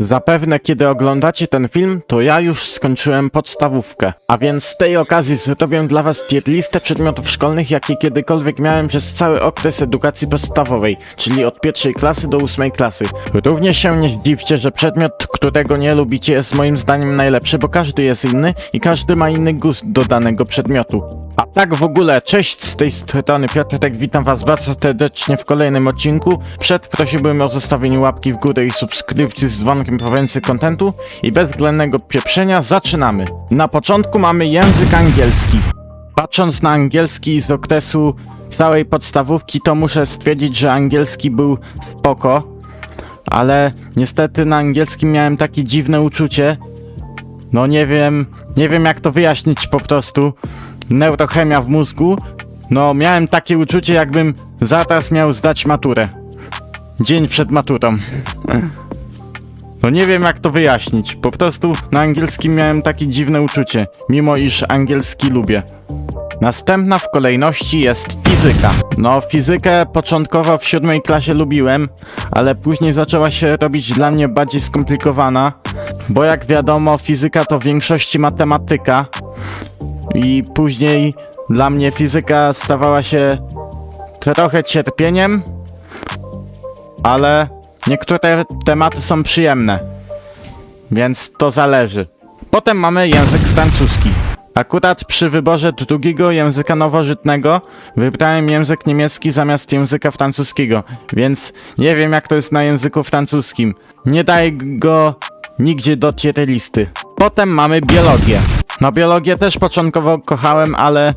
Zapewne kiedy oglądacie ten film, to ja już skończyłem podstawówkę. A więc z tej okazji zrobię dla was tier listę przedmiotów szkolnych, jakie kiedykolwiek miałem przez cały okres edukacji podstawowej, czyli od pierwszej klasy do ósmej klasy. Również się nie zdziwcie, że przedmiot, którego nie lubicie jest moim zdaniem najlepszy, bo każdy jest inny i każdy ma inny gust do danego przedmiotu. A tak w ogóle, cześć z tej strony Piotrek, witam was bardzo serdecznie w kolejnym odcinku. Przed prosiłbym o zostawienie łapki w górę i subskrypcji z dzwonkiem po więcej kontentu i bez pieprzenia zaczynamy. Na początku mamy język angielski. Patrząc na angielski z okresu całej podstawówki, to muszę stwierdzić, że angielski był spoko, ale niestety na angielskim miałem takie dziwne uczucie, no nie wiem, nie wiem jak to wyjaśnić po prostu. Neurochemia w mózgu. No miałem takie uczucie jakbym zaraz miał zdać maturę. Dzień przed maturą. No nie wiem jak to wyjaśnić. Po prostu na angielskim miałem takie dziwne uczucie, mimo iż angielski lubię. Następna w kolejności jest fizyka. No, fizykę początkowo w siódmej klasie lubiłem, ale później zaczęła się robić dla mnie bardziej skomplikowana, bo jak wiadomo, fizyka to w większości matematyka i później dla mnie fizyka stawała się trochę cierpieniem, ale niektóre tematy są przyjemne, więc to zależy. Potem mamy język francuski. Akurat przy wyborze drugiego języka nowożytnego wybrałem język niemiecki zamiast języka francuskiego, więc nie wiem jak to jest na języku francuskim. Nie daję go nigdzie do listy. Potem mamy biologię. No biologię też początkowo kochałem, ale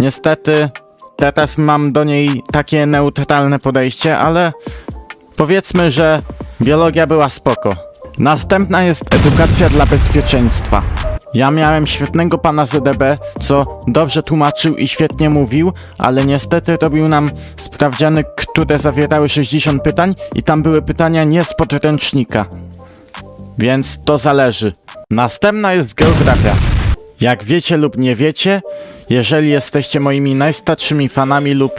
niestety teraz mam do niej takie neutralne podejście, ale powiedzmy, że biologia była spoko. Następna jest edukacja dla bezpieczeństwa. Ja miałem świetnego pana ZDB, co dobrze tłumaczył i świetnie mówił, ale niestety robił nam sprawdziany, które zawierały 60 pytań i tam były pytania nie z podręcznika. Więc to zależy. Następna jest geografia. Jak wiecie lub nie wiecie, jeżeli jesteście moimi najstarszymi fanami lub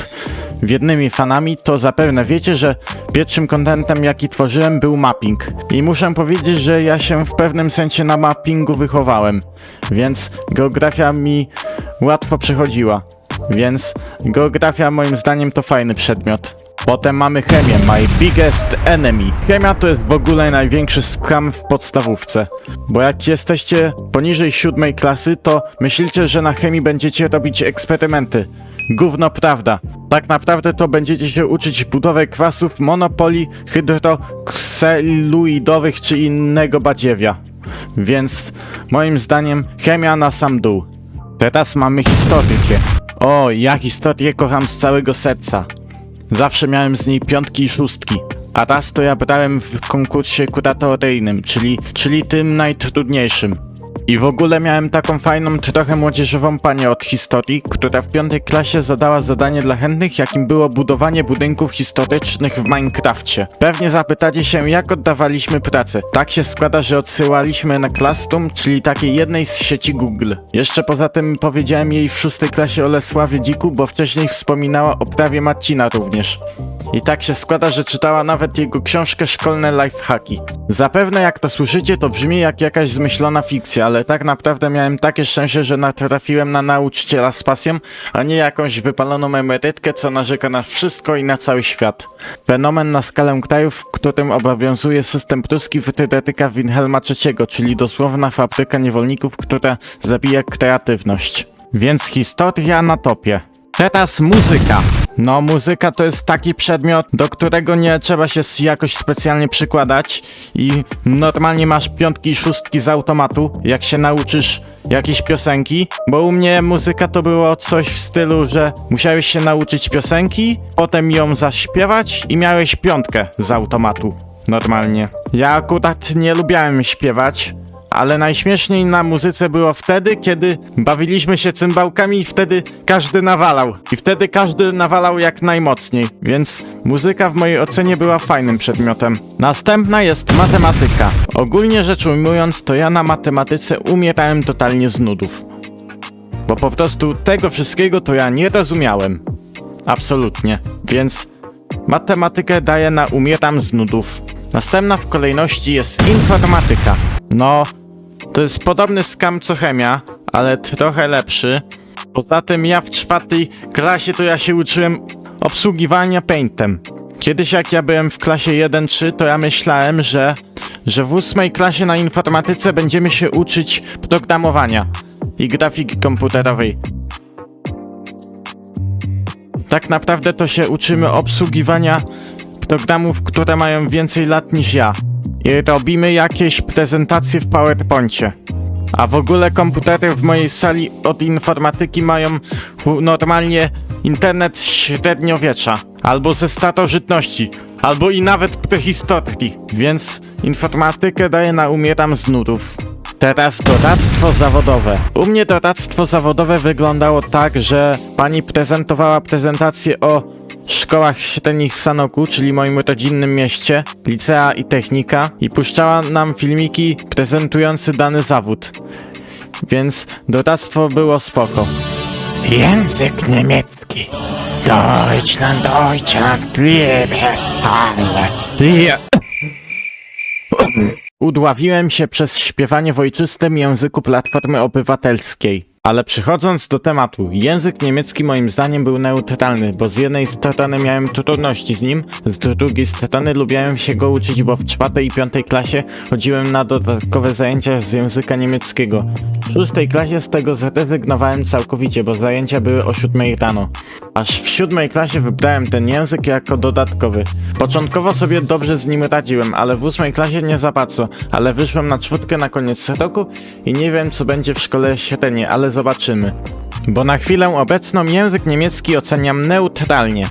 wiernymi fanami, to zapewne wiecie, że pierwszym kontentem jaki tworzyłem był mapping. I muszę powiedzieć, że ja się w pewnym sensie na mappingu wychowałem, więc geografia mi łatwo przychodziła. Więc geografia moim zdaniem to fajny przedmiot. Potem mamy chemię, my biggest enemy. Chemia to jest w ogóle największy skam w podstawówce. Bo jak jesteście poniżej siódmej klasy, to myślicie, że na chemii będziecie robić eksperymenty. Gówno prawda. Tak naprawdę to będziecie się uczyć budowy kwasów monopoli hydrokseluidowych czy innego badziewia. Więc moim zdaniem chemia na sam dół. Teraz mamy historykę. O, ja historię kocham z całego serca. Zawsze miałem z niej piątki i szóstki. A raz to ja brałem w konkursie kuratoryjnym, czyli, czyli tym najtrudniejszym. I w ogóle miałem taką fajną, trochę młodzieżową panią od historii, która w piątej klasie zadała zadanie dla chętnych, jakim było budowanie budynków historycznych w Minecrafcie. Pewnie zapytacie się, jak oddawaliśmy pracę. Tak się składa, że odsyłaliśmy na Classroom, czyli takiej jednej z sieci Google. Jeszcze poza tym powiedziałem jej w szóstej klasie o Lesławie Dziku, bo wcześniej wspominała o prawie Marcina również. I tak się składa, że czytała nawet jego książkę Szkolne Lifehacki. Zapewne jak to słyszycie, to brzmi jak jakaś zmyślona fikcja, ale tak naprawdę miałem takie szczęście, że natrafiłem na nauczyciela z pasją, a nie jakąś wypaloną emerytkę, co narzeka na wszystko i na cały świat. Fenomen na skalę kraju, w którym obowiązuje system pruski wytrytyka Wilhelma III, czyli dosłowna fabryka niewolników, która zabija kreatywność. Więc historia na topie. Teraz muzyka. No, muzyka to jest taki przedmiot, do którego nie trzeba się jakoś specjalnie przykładać i normalnie masz piątki i szóstki z automatu, jak się nauczysz jakieś piosenki, bo u mnie muzyka to było coś w stylu, że musiałeś się nauczyć piosenki, potem ją zaśpiewać i miałeś piątkę z automatu. Normalnie. Ja akurat nie lubiałem śpiewać, ale najśmieszniej na muzyce było wtedy, kiedy bawiliśmy się cymbałkami i wtedy każdy nawalał. I wtedy każdy nawalał jak najmocniej. Więc muzyka w mojej ocenie była fajnym przedmiotem. Następna jest matematyka. Ogólnie rzecz ujmując, to ja na matematyce umierałem totalnie z nudów. Bo po prostu tego wszystkiego to ja nie rozumiałem. Absolutnie. Więc matematykę daję na umieram z nudów. Następna w kolejności jest informatyka. No, to jest podobny skam co chemia, ale trochę lepszy. Poza tym ja w czwartej klasie to ja się uczyłem obsługiwania Paintem. Kiedyś jak ja byłem w klasie 1-3, to ja myślałem, że, że w ósmej klasie na informatyce będziemy się uczyć programowania i grafiki komputerowej. Tak naprawdę to się uczymy obsługiwania programów, które mają więcej lat niż ja. Robimy jakieś prezentacje w PowerPoincie. A w ogóle komputery w mojej sali od informatyki mają normalnie internet średniowiecza, albo ze starożytności, albo i nawet prehistorii, więc informatykę daję na umieram z nudów. Teraz doradztwo zawodowe. U mnie doradztwo zawodowe wyglądało tak, że pani prezentowała prezentację o szkołach średnich w Sanoku, czyli moim rodzinnym mieście, licea i technika i puszczała nam filmiki prezentujące dany zawód. Więc doradztwo było spoko. Język niemiecki. Deutschland, Deutschland, liebe alle. Ja. Udławiłem się przez śpiewanie w ojczystym języku Platformy Obywatelskiej. Ale przechodząc do tematu, język niemiecki moim zdaniem był neutralny, bo z jednej strony miałem trudności z nim, z drugiej strony lubiłem się go uczyć, bo w czwartej i piątej klasie chodziłem na dodatkowe zajęcia z języka niemieckiego. W szóstej klasie z tego zrezygnowałem całkowicie, bo zajęcia były o siódmej rano. Aż w siódmej klasie wybrałem ten język jako dodatkowy. Początkowo sobie dobrze z nim radziłem, ale w ósmej klasie nie za bardzo, ale wyszłem na czwórkę na koniec roku i nie wiem co będzie w szkole średniej, ale zobaczymy. Bo na chwilę obecną język niemiecki oceniam neutralnie.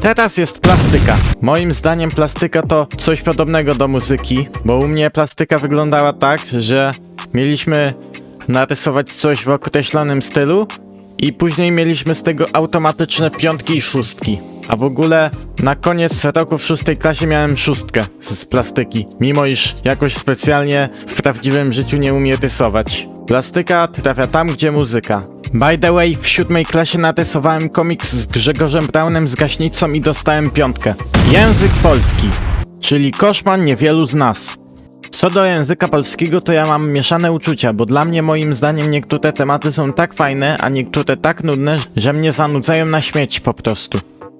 Teraz jest plastyka. Moim zdaniem plastyka to coś podobnego do muzyki, bo u mnie plastyka wyglądała tak, że mieliśmy narysować coś w określonym stylu i później mieliśmy z tego automatyczne piątki i szóstki. A w ogóle na koniec roku w szóstej klasie miałem szóstkę z plastyki, mimo iż jakoś specjalnie w prawdziwym życiu nie umie rysować. Plastyka trafia tam, gdzie muzyka. By the way, w siódmej klasie narysowałem komiks z Grzegorzem Braunem z gaśnicą i dostałem piątkę. Język polski, czyli koszman niewielu z nas. Co do języka polskiego, to ja mam mieszane uczucia, bo dla mnie moim zdaniem niektóre tematy są tak fajne, a niektóre tak nudne, że mnie zanudzają na śmierć po prostu.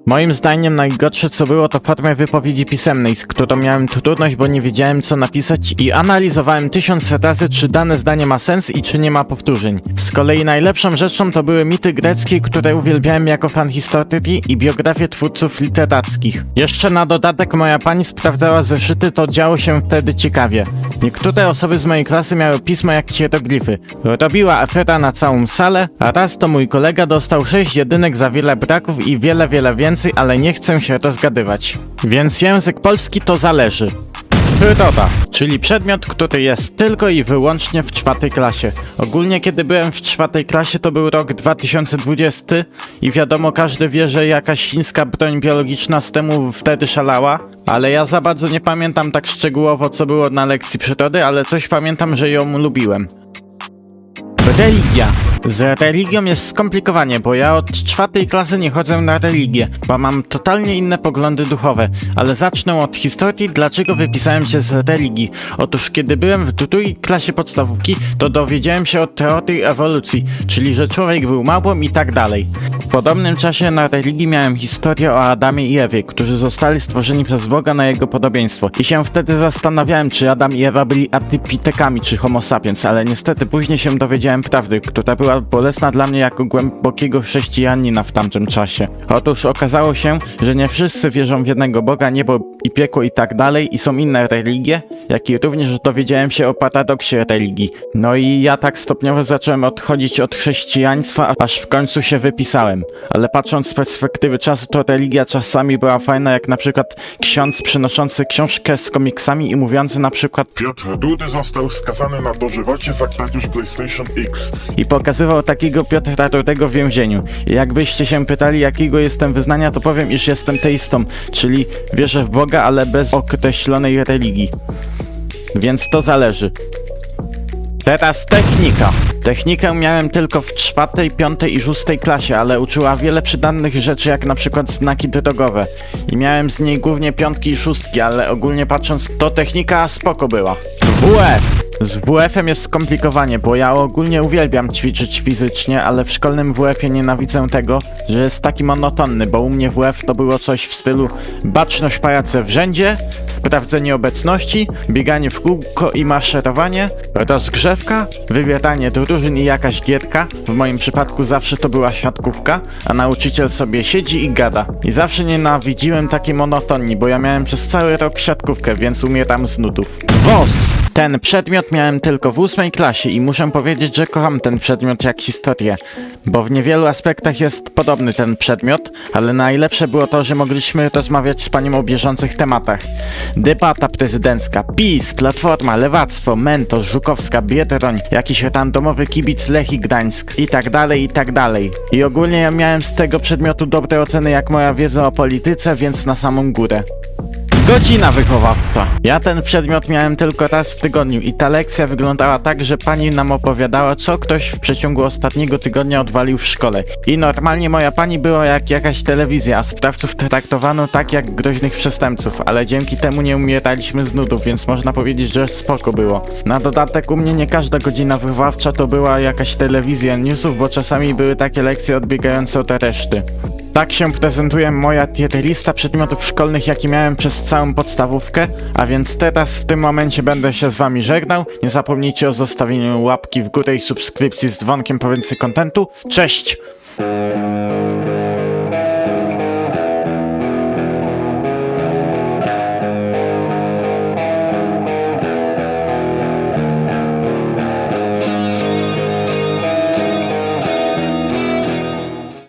Moim zdaniem najgorsze co było to formę wypowiedzi pisemnej, z którą miałem trudność, bo nie wiedziałem co napisać i analizowałem tysiąc razy, czy dane zdanie ma sens i czy nie ma powtórzeń. Z kolei najlepszą rzeczą to były mity greckie, które uwielbiałem jako fan historii i biografie twórców literackich. Jeszcze na dodatek moja pani sprawdzała zeszyty, to działo się wtedy ciekawie. Niektóre osoby z mojej klasy miały pismo jak hieroglify. Robiła afera na całą salę, a raz to mój kolega dostał 6 jedynek za wiele braków i wiele, wiele więcej, ale nie chcę się rozgadywać. Więc język polski to zależy. Przyroda, czyli przedmiot, który jest tylko i wyłącznie w czwartej klasie. Ogólnie kiedy byłem w czwartej klasie to był rok 2020 i wiadomo każdy wie, że jakaś chińska broń biologiczna z temu wtedy szalała, ale ja za bardzo nie pamiętam tak szczegółowo co było na lekcji przyrody, ale coś pamiętam, że ją lubiłem. Religia. Z religią jest skomplikowanie, bo ja od czwartej klasy nie chodzę na religię, bo mam totalnie inne poglądy duchowe. Ale zacznę od historii, dlaczego wypisałem się z religii. Otóż kiedy byłem w drugiej klasie podstawówki, to dowiedziałem się o teorii ewolucji, czyli że człowiek był małpą i tak dalej. W podobnym czasie na religii miałem historię o Adamie i Ewie, którzy zostali stworzeni przez Boga na jego podobieństwo. I się wtedy zastanawiałem, czy Adam i Ewa byli atypitekami, czy homo sapiens, ale niestety później się dowiedziałem prawdy, która była bolesna dla mnie jako głębokiego chrześcijanina w tamtym czasie. Otóż okazało się, że nie wszyscy wierzą w jednego Boga, niebo i piekło i tak dalej i są inne religie, jak i również dowiedziałem się o paradoksie religii. No i ja tak stopniowo zacząłem odchodzić od chrześcijaństwa, aż w końcu się wypisałem. Ale patrząc z perspektywy czasu, to religia czasami była fajna, jak na przykład ksiądz przynoszący książkę z komiksami i mówiący na przykład Piotr Dudy został skazany na dożywocie za kradzież PlayStation X. i pokazywał takiego Piotra Rudego w więzieniu. Jakbyście się pytali, jakiego jestem wyznania, to powiem, iż jestem teistą, czyli wierzę w Boga, ale bez określonej religii. Więc to zależy. Teraz technika. Technikę miałem tylko w czwartej, piątej i szóstej klasie, ale uczyła wiele przydatnych rzeczy, jak na przykład znaki drogowe. I miałem z niej głównie piątki i szóstki, ale ogólnie patrząc, to technika spoko była. WF! Z WF-em jest skomplikowanie, bo ja ogólnie uwielbiam ćwiczyć fizycznie, ale w szkolnym WF-ie nienawidzę tego, że jest taki monotonny, bo u mnie WF to było coś w stylu baczność pajace w rzędzie, sprawdzenie obecności, bieganie w kółko i maszerowanie, rozgrzewka, wybieranie drużyn i jakaś gierka, w moim przypadku zawsze to była siatkówka, a nauczyciel sobie siedzi i gada. I zawsze nienawidziłem takiej monotonii, bo ja miałem przez cały rok siatkówkę, więc umieram z nudów. WOS! Ten przedmiot miałem tylko w ósmej klasie i muszę powiedzieć, że kocham ten przedmiot jak historię, bo w niewielu aspektach jest podobny ten przedmiot, ale najlepsze było to, że mogliśmy rozmawiać z panią o bieżących tematach. Debata prezydencka, PiS, Platforma, Lewactwo, Mentos, Żukowska, Biedroń, jakiś randomowy kibic Lechii Gdańsk i tak dalej, i tak dalej. I ogólnie ja miałem z tego przedmiotu dobre oceny jak moja wiedza o polityce, więc na samą górę. Godzina wychowawcza. Ja ten przedmiot miałem tylko raz w tygodniu i ta lekcja wyglądała tak, że pani nam opowiadała, co ktoś w przeciągu ostatniego tygodnia odwalił w szkole. I normalnie moja pani była jak jakaś telewizja, a sprawców traktowano tak jak groźnych przestępców, ale dzięki temu nie umieraliśmy z nudów, więc można powiedzieć, że spoko było. Na dodatek u mnie nie każda godzina wychowawcza to była jakaś telewizja newsów, bo czasami były takie lekcje odbiegające od reszty. Tak się prezentuje moja lista przedmiotów szkolnych, jakie miałem przez całą podstawówkę, a więc teraz w tym momencie będę się z wami żegnał. Nie zapomnijcie o zostawieniu łapki w górę i subskrypcji z dzwonkiem po więcej kontentu. Cześć!